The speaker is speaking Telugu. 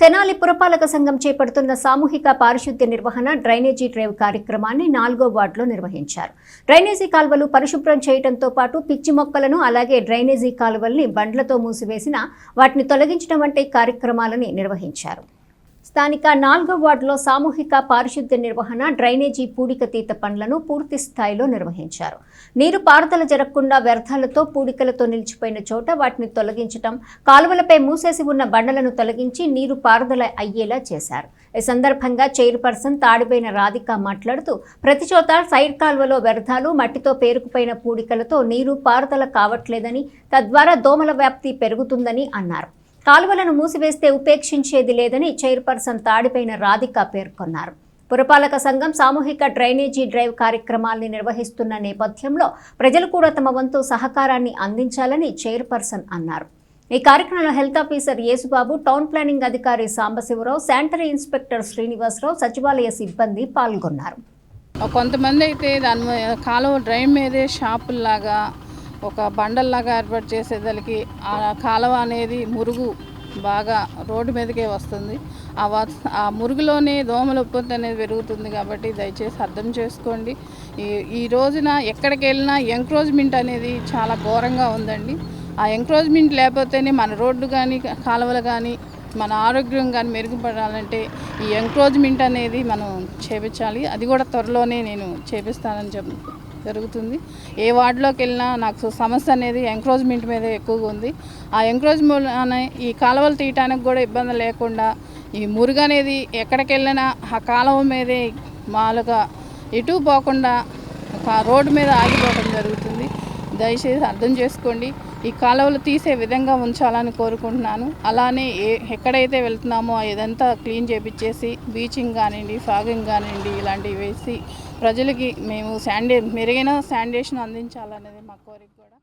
తెనాలి పురపాలక సంఘం చేపడుతున్న సామూహిక పారిశుద్ధ్య నిర్వహణ డ్రైనేజీ డ్రైవ్ కార్యక్రమాన్ని నాలుగో వార్డులో నిర్వహించారు. డ్రైనేజీ కాలువలు పరిశుభ్రం చేయడంతో పాటు పిచ్చి మొక్కలను అలాగే డ్రైనేజీ కాలువల్ని బండ్లతో మూసివేసిన వాటిని తొలగించడం వంటి కార్యక్రమాలని నిర్వహించారు. స్థానిక నాలుగో వార్డులో సామూహిక పారిశుద్ధ్య నిర్వహణ డ్రైనేజీ పూడికతీత పనులను పూర్తి స్థాయిలో నిర్వహించారు. నీరు పారుదల జరగకుండా వ్యర్థాలతో పూడికలతో నిలిచిపోయిన చోట వాటిని తొలగించడం కాలువలపై మూసేసి ఉన్న బండలను తొలగించి నీరు పారుదల అయ్యేలా చేశారు. ఈ సందర్భంగా చైర్పర్సన్ తాడిపోయిన రాధిక మాట్లాడుతూ ప్రతి చోట సైడ్ కాలువలో వ్యర్థాలు మట్టితో పేరుకుపోయిన పూడికలతో నీరు పారుదల కావట్లేదని తద్వారా దోమల వ్యాప్తి పెరుగుతుందని అన్నారు. కాలువలను మూసివేస్తే ఉపేక్షించేది లేదని చైర్పర్సన్ తాడిపైన రాధిక పేర్కొన్నారు. పురపాలక సంఘం సామూహిక డ్రైనేజీ డ్రైవ్ కార్యక్రమాల్ని నిర్వహిస్తున్న నేపథ్యంలో ప్రజలు కూడా తమ వంతు సహకారాన్ని అందించాలని చైర్పర్సన్ అన్నారు. ఈ కార్యక్రమంలో health officer Yesubabu town planning అధికారి సాంబశివరావు శానిటరీ ఇన్స్పెక్టర్ శ్రీనివాసరావు సచివాలయ సిబ్బంది పాల్గొన్నారు. కొంతమంది అయితే దాని కాలువ డ్రైన్ మీదే షాపుల్లాగా ఒక బండల్లాగా ఏర్పాటు చేసేదానికి ఆ కాలువ అనేది మురుగు బాగా రోడ్డు మీదకే వస్తుంది. ఆ వా ఆ మురుగులోనే దోమల ఉత్పత్తి అనేది పెరుగుతుంది కాబట్టి దయచేసి అర్థం చేసుకోండి. ఈ ఈ రోజున ఎక్కడికి వెళ్ళినా ఎంక్రోజ్మెంట్ అనేది చాలా ఘోరంగా ఉందండి. ఆ ఎంక్రోజ్మెంట్ లేకపోతేనే మన రోడ్డు కానీ కాలువలు కానీ మన ఆరోగ్యం కానీ మెరుగుపడాలంటే ఈ ఎంక్రోజ్మెంట్ అనేది మనం చేపించాలి. అది కూడా త్వరలోనే నేను చేపిస్తానని చెప్తాను జరుగుతుంది. ఏ వార్డులోకి వెళ్ళినా నాకు సమస్య అనేది ఎంక్రోజ్మెంట్ మీద ఎక్కువగా ఉంది. ఆ ఎంక్రోజ్మెంట్ అనే ఈ కాలువలు తీయటానికి కూడా ఇబ్బంది లేకుండా ఈ మురుగు అనేది ఎక్కడికి వెళ్ళినా ఆ కాలువ మీదే మాలుగా ఎటు పోకుండా రోడ్డు మీద ఆగిపోవడం జరుగుతుంది. దయచేసి అర్థం చేసుకోండి. ఈ కాలువలు తీసే విధంగా ఉంచాలని కోరుకుంటున్నాను. అలానే ఏ ఎక్కడైతే వెళ్తున్నామో ఇదంతా క్లీన్ చేపించేసి బీచింగ్ కానివ్వండి ఫాగింగ్ కానివ్వండి ఇలాంటివి వేసి ప్రజలకి మేము శాండే మెరుగైన శానిటేషన్ అందించాలనేది మా కోరిక కూడా.